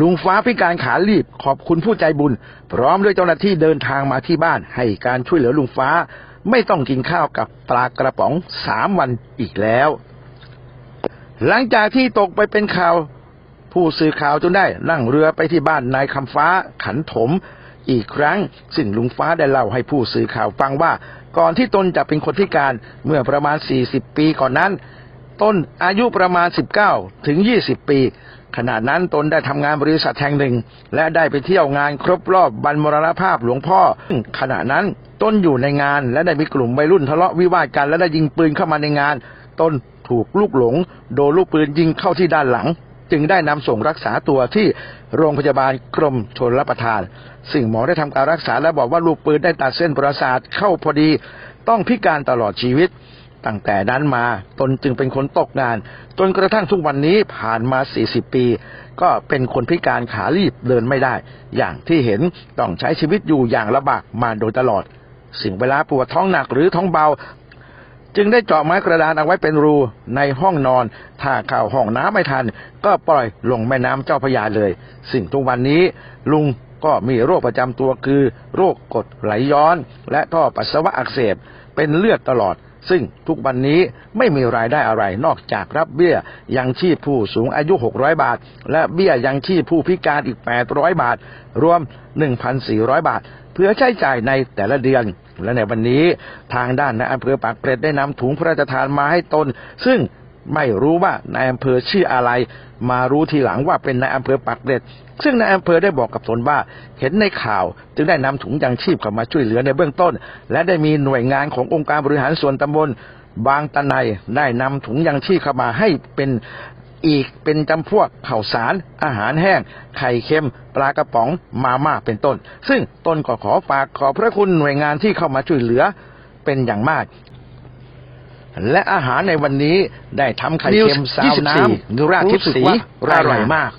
ลุงฟ้าพิการขาลีบขอบคุณผู้ใจบุญ พร้อมด้วยเจ้าหน้าที่เดินทางมาที่บ้าน ให้การช่วยเหลือลุงฟ้า ไม่ต้องกินข้าวกับปลากระป๋องสามวันอีกแล้ว หลังจากที่ตกไปเป็นข่าว ผู้สื่อข่าวจนได้นั่งเรือไปที่บ้านนายคำฟ้าขันถม อีกครั้งซึ่งลุงฟ้าได้เล่าให้ผู้สื่อข่าวฟังว่า ก่อนที่ตนจะเป็นคนพิการเมื่อประมาณ 40 ปีก่อนนั้นตนอายุประมาณ 19 ถึง 20 ปี ขณะนั้นตนได้ทำงานบริษัทแห่งหนึ่ง และได้ไปเที่ยวงานครบรอบวันมรณภาพหลวงพ่อ ขณะนั้นตนอยู่ในงานและได้มีกลุ่มวัยรุ่นทะเลาะวิวาทกันและได้ยิงปืนเข้ามาในงาน ตนถูกลูกหลง โดนลูกปืนยิงเข้าที่ด้านหลัง จึงได้นำส่งรักษาตัวที่โรงพยาบาลกรมชนรับประทานซึ่งหมอได้ทำการรักษาและบอกว่าลูกปืนได้ตัดเส้นประสาทเข้าพอดี ต้องพิการตลอดชีวิต ตั้งแต่นั้นมาตนจึงเป็นคนตกงาน จนกระทั่งทุกวันนี้ผ่านมา 40 ปี ก็เป็นคนพิการขาลีบเดินไม่ได้ อย่างที่เห็นต้องใช้ชีวิตอยู่อย่างลำบากมาโดยตลอด สิ่งเวลาปวดท้องหนักหรือท้องเบา จึงได้เจาะไม้กระดานเอาไว้เป็นรูในห้องนอน ถ้าเข้าห้องน้ำไม่ทัน ก็ปล่อยลงแม่น้ำเจ้าพยาเลย สิ่งทุกวันนี้ลุงก็มีโรคประจำตัวคือ โรคกรดไหลย้อน และท่อปัสสาวะอักเสบเป็นเลือดตลอด ซึ่งทุกวันนี้ไม่มีรายได้อะไรนอกจากรับเบี้ยยังชีพผู้สูงอายุ 600 บาท และเบี้ยยังชีพผู้พิการอีก 800 บาท รวม 1,400 บาท เพื่อใช้จ่ายในแต่ละเดือนและในวันนี้ทางด้านนายอำเภอปากเกร็ดได้นำถุงพระราชทานมาให้ตน ซึ่ง ไม่รู้ว่านายอำเภอชื่ออะไร มารู้ทีหลังว่าเป็นนายอำเภอปากเกร็ดซึ่งนายอำเภอได้บอกกับตนว่า เห็นในข่าว จึงได้นำถุงยังชีพเข้ามาช่วยเหลือในเบื้องต้น และได้มีหน่วยงานขององค์การบริหารส่วนตำบล บางตะไนได้นำถุงยังชีพเข้ามาให้เป็นอีกเป็นจำพวกข่าวสาร อาหารแห้ง ไข่เค็ม ปลากระป๋องมาม่าเป็นต้น ซึ่งตนก็ขอฝากขอพระคุณหน่วยงานที่เข้ามาช่วยเหลือเป็นอย่างมาก และอาหารในวันนี้ได้ทำไข่เค็มซาวน้ำราดทิพย์สีอร่อยมาก